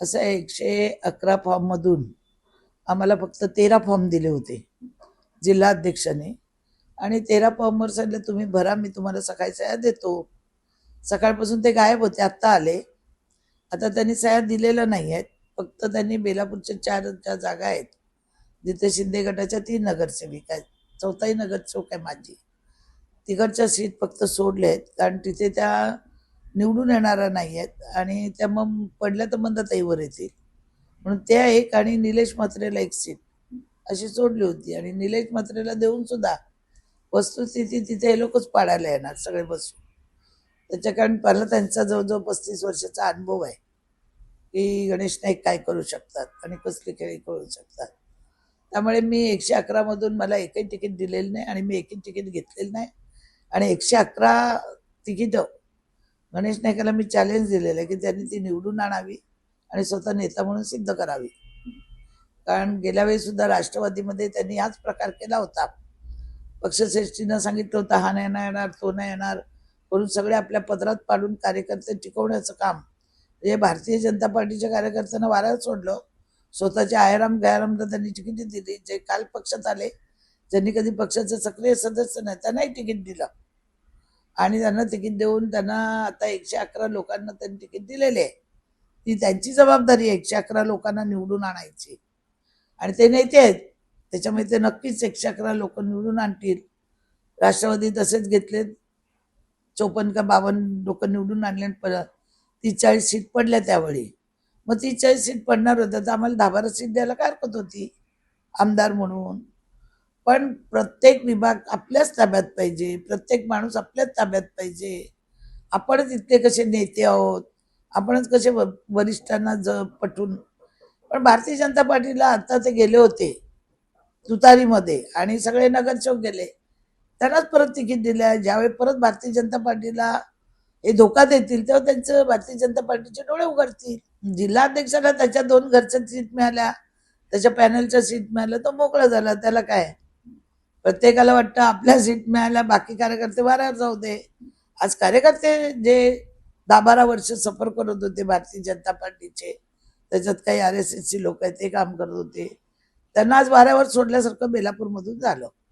असं एकशे अकरा फॉर्ममधून आम्हाला फक्त तेरा फॉर्म दिले होते जिल्हा अध्यक्षाने. आणि तेरा फॉर्मवर सांगितलं तुम्ही भरा मी तुम्हाला सकाळी सह्या देतो. सकाळपासून ते गायब होते आत्ता आले. आता त्यांनी सह्या दिलेल्या नाही आहेत फक्त त्यांनी बेलापूरच्या चार ज्या जागा आहेत जिथे शिंदे गटाच्या तीन नगरसेविका आहेत. चौथाही नगरसेवक आहे माझी. तिकडच्या सीट फक्त सोडल्या आहेत कारण तिथे त्या निवडून येणाऱ्या नाही आहेत आणि त्या मग पडल्या तर मंदताईवर येतील. म्हणून त्या एक आणि निलेश म्हात्रेला एक सीट. अशी सोडली होती. आणि निलेश म्हात्रेला देऊन सुद्धा वस्तुस्थिती तिथे हे लोकच पाडायला येणार सगळे बसून. त्याच्या कारण पहिला त्यांचा जवळजवळ पस्तीस वर्षाचा अनुभव आहे. की गणेश नाईक काय करू शकतात आणि कसली खेळी करू शकतात. त्यामुळे मी एकशे अकरामधून मला एकही तिकीट दिलेलं नाही आणि मी एकही तिकीट घेतलेलं नाही. आणि एकशे अकरा तिकीटं गणेश नाईकाला मी चॅलेंज दिलेलं आहे की त्यांनी ती निवडून आणावी आणि स्वतः नेता म्हणून सिद्ध करावी. कारण गेल्या वेळी सुद्धा राष्ट्रवादीमध्ये त्यांनी हाच प्रकार केला होता. पक्षश्रेष्ठीनं सांगितलं होतं हा नाही येणार तो नाही येणार. करून सगळे आपल्या पदरात पाडून कार्यकर्ते टिकवण्याचं काम. हे भारतीय जनता पार्टीच्या कार्यकर्त्यांना वाऱ्यावर सोडलं. स्वतःच्या आयराम गैरामला त्यांनी तिकीट दिली. जे काल पक्षात आले ज्यांनी कधी पक्षाचे सक्रिय सदस्य नाही त्यांनाही तिकीट दिलं. आणि त्यांना तिकीट देऊन त्यांना आता एकशे अकरा लोकांना त्यांनी तिकीट दिलेले आहे. ती त्यांची जबाबदारी आहे एकशे अकरा लोकांना निवडून आणायची. आणि ते नेते आहेत. त्याच्यामुळे ते नक्कीच एकशे अकरा लोक निवडून आणतील. राष्ट्रवादी तसेच घेतले. चोपन्न का बावन्न लोक निवडून आणले आणि परत ती चाळीस सीट पडल्या त्यावेळी. मग ती चाळीस सीट पडणार होत्या तर आम्हाला दहा बारा सीट द्यायला काय हरकत होती? आमदार म्हणून. पण प्रत्येक विभाग आपल्याच ताब्यात पाहिजे. प्रत्येक माणूस आपल्याच ताब्यात पाहिजे. आपणच इतके कसे नेते आहोत? आपणच कसे व- वरिष्ठांना ज पटून पण भारतीय जनता पार्टीला आता ते गेले होते तुतारीमध्ये आणि सगळे नगरसेवक गेले. त्यांनाच परत तिकीट दिलं ज्यावेळी परत भारतीय जनता पार्टीला हे धोका देतील तेव्हा त्यांचं भारतीय जनता पार्टीचे डोळे उघडतील. जिल्हाध्यक्षाला त्याच्या दोन घरच्या सीट मिळाल्या. त्याच्या पॅनलच्या सीट मिळाल्या. तो मोकळा झाला. त्याला काय? प्रत्येकाला वाटतं आपल्या सीट मिळाल्या बाकी कार्यकर्ते वाऱ्यावर जाऊ दे. आज कार्यकर्ते जे दहा बारा वर्ष सफर करत होते भारतीय जनता पार्टीचे त्याच्यात काही आर एस एसची लोक आहेत ते काम करत होते. त्यांना आज वाऱ्यावर सोडल्यासारखं बेलापूरमधून झालं.